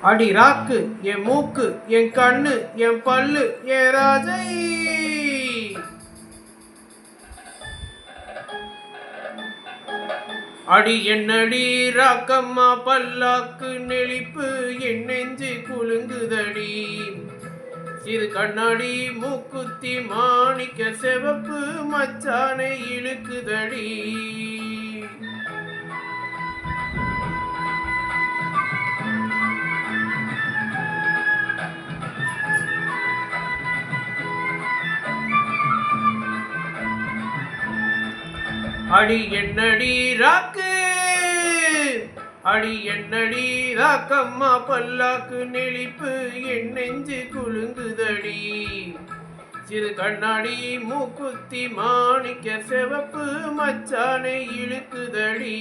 அடி ராக்கு என் மூக்கு என் கண்ணு என் பல்லு என் ராஜை. அடி என்னடி ராக்கம்மா பல்லாக்கு நெளிப்பு என் நெஞ்சு குலுங்குதடி. சிறு கண்ணாடி மூக்குத்தி மாணிக்க செவப்பு மச்சானை இழுக்குதடி. அடி என்னடி ராக்கு? அடி என்னடி ராக்கம்மா பல்லாக்கு நெளிப்பு என் நெஞ்சு குலுங்குதடி. சிறு கண்ணாடி மூக்குத்தி மாணிக்க செவப்பு மச்சானை இழுக்குதடி.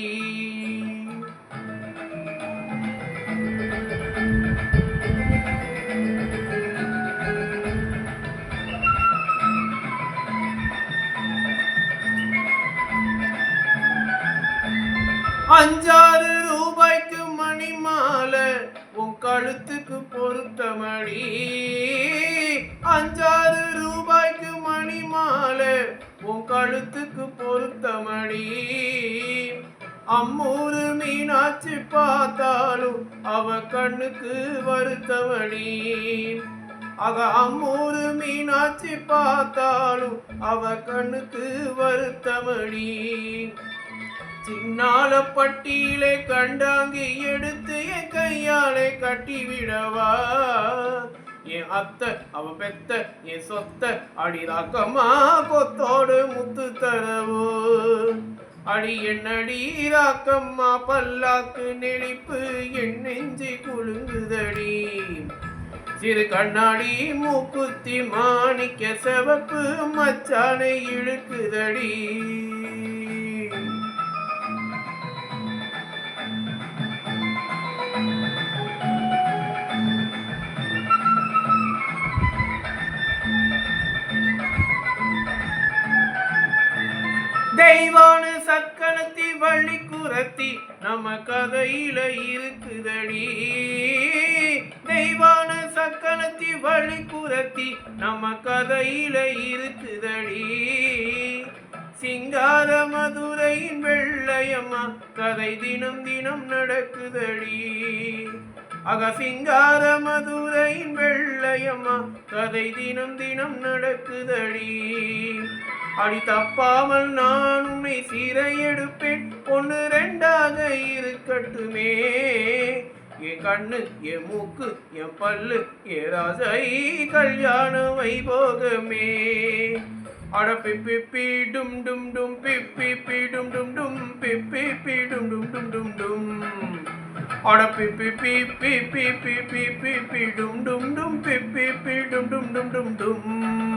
அஞ்சாறு ரூபாய்க்கு மணி மாலை உன் கழுத்துக்கு பொருத்த மணி அஞ்சாறு ரூபாய்க்கு மணி மாலை உன் கழுத்துக்கு பொருத்த மணி அம்மூரு மீனாட்சி பார்த்தாலும் அவ கண்ணுக்கு வருத்தமடி அவ அம்மூரு மீனாட்சி பார்த்தாலும் அவ கண்ணுக்கு வருத்தமடி சின்னால பட்டியிலே கண்டாங்கி எடுத்து என் கையாலே கட்டி விடவா என் அத்தை அவ பெத்த என் சொத்த அடிராக்கமா கொத்தோடு முத்து தரவோ. அடி என்னடி ராக்கம்மா பல்லாக்கு நெளிப்பு என் நெஞ்சி குலுங்குதடி. சிறு கண்ணாடி மூக்குத்தி மாணிக்க செவப்பு மச்சானை இழுக்குதடி. இறைவான சக்கனத்தி வள்ளி குரத்தி நம்ம கதையில இருக்குதடி. தெய்வான சக்கனத்தி வள்ளி குரத்தி நம்ம கதையில இருக்குதடி. சிங்கார மதுரையின் வெள்ளையம்மா கதை தினம் தினம் நடக்குதடி. அக சிங்கார மதுரையின் வெள்ளையம்மா கதை தினம் தினம் நடக்குதடி. அடி தப்பாமல் நான் உன்னை சீரையெடுப்பேன் ஒன்று ரெண்டாக இருக்கட்டுமே என் கண்ணு என் மூக்கு என் பல்லு என் ராசை கல்யாண வைபோகமே அட பிப்பி பி டும் டும் டும் பிப்பி பி டும் டும் டும் பிப்பி பி டும் டும் டும் டும் டும் அட பிப்பி பி பி பி பி பி பி டும் டும் பிப்பி பி டும் டும் டும் டும் டும்